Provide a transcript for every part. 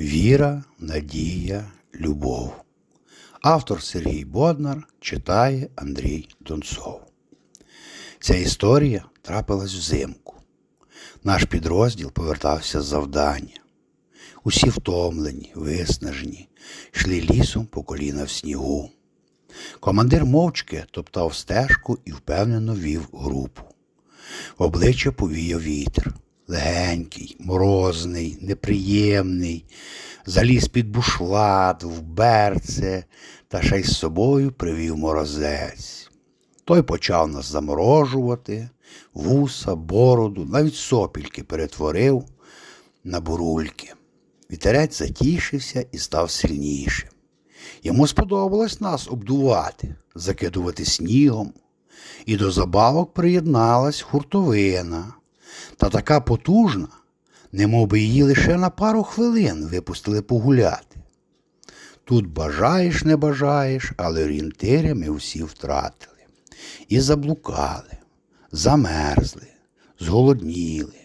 Віра, надія, любов. Автор Сергій Боднар читає Андрій Донцов. Ця історія трапилась взимку. Наш підрозділ повертався з завдання. Усі втомлені, виснажені, йшли лісом по коліна в снігу. Командир мовчки топтав стежку і впевнено вів групу. В обличчя повіяв вітер. Легенький, морозний, неприємний, заліз під бушлат, в берце та ще й з собою привів морозець. Той почав нас заморожувати, вуса, бороду, навіть сопільки перетворив на бурульки. Вітерець затішився і став сильнішим. Йому сподобалось нас обдувати, закидувати снігом, і до забавок приєдналась хуртовина, та така потужна, немов би її лише на пару хвилин випустили погуляти. Тут бажаєш, не бажаєш, але орієнтири ми всі втратили. І заблукали, замерзли, зголодніли.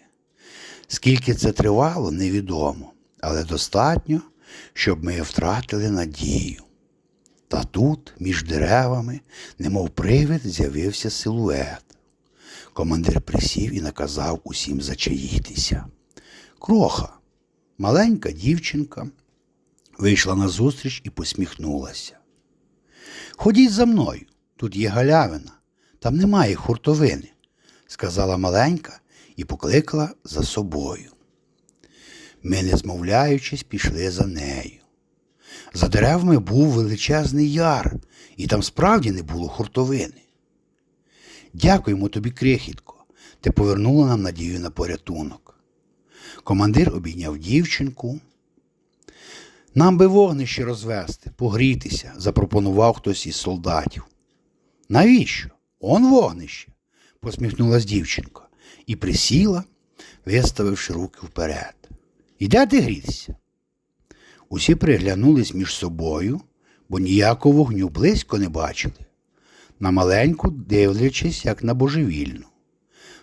Скільки це тривало, невідомо, але достатньо, щоб ми втратили надію. Та тут, між деревами, немов привид, з'явився силует. Командир присів і наказав усім зачаїтися. Кроха, маленька дівчинка, вийшла назустріч і посміхнулася. Ходіть за мною, тут є галявина, там немає хуртовини, сказала маленька і покликала за собою. Ми, не змовляючись, пішли за нею. За деревами був величезний яр, і там справді не було хуртовини. Дякуємо тобі, крихітко, ти повернула нам надію на порятунок. Командир обійняв дівчинку. Нам би вогнище розвести, погрітися, запропонував хтось із солдатів. Навіщо? Он вогнище, посміхнулась дівчинка і присіла, виставивши руки вперед. Ідете грітися? Усі приглянулись між собою, бо ніякого вогню близько не бачили. На маленьку дивлячись, як на божевільну.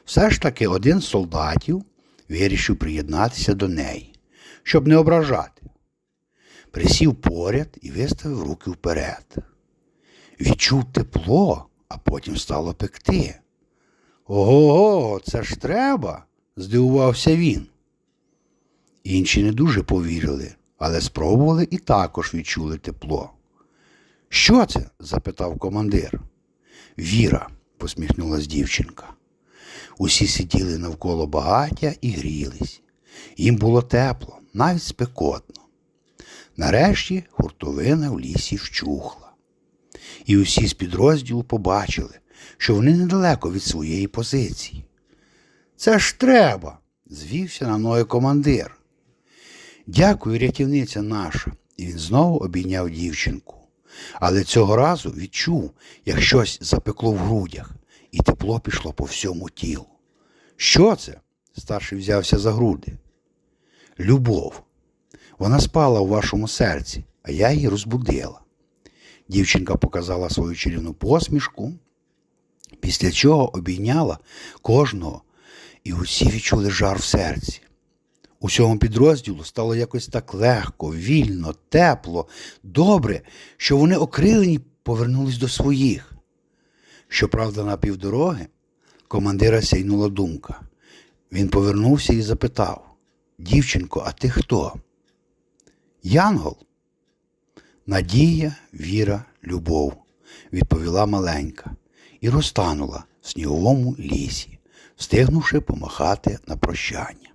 Все ж таки один з солдатів вирішив приєднатися до неї, щоб не ображати. Присів поряд і виставив руки вперед. Відчув тепло, а потім стало пекти. Ого, це ж треба, здивувався він. Інші не дуже повірили, але спробували і також відчули тепло. Що це? запитав командир. Віра, посміхнулась дівчинка. Усі сиділи навколо багаття і грілись. Їм було тепло, навіть спекотно. Нарешті хуртовина в лісі вщухла. І усі з підрозділу побачили, що вони недалеко від своєї позиції. Це ж треба, звівся на ноги командир. Дякую, рятівниця наша. І він знову обійняв дівчинку. Але цього разу відчув, як щось запекло в грудях, і тепло пішло по всьому тілу. Що це? Старший взявся за груди. Любов. Вона спала у вашому серці, а я її розбудила. Дівчинка показала свою чарівну посмішку, після чого обійняла кожного, і усі відчули жар в серці. Усьому підрозділу стало якось так легко, вільно, тепло, добре, що вони окрилені повернулись до своїх. Щоправда, на півдороги командира сяйнула думка. Він повернувся і запитав Дівчинко, а ти хто? Янгол? Надія, віра, любов, відповіла маленька і розтанула в сніговому лісі, встигнувши помахати на прощання.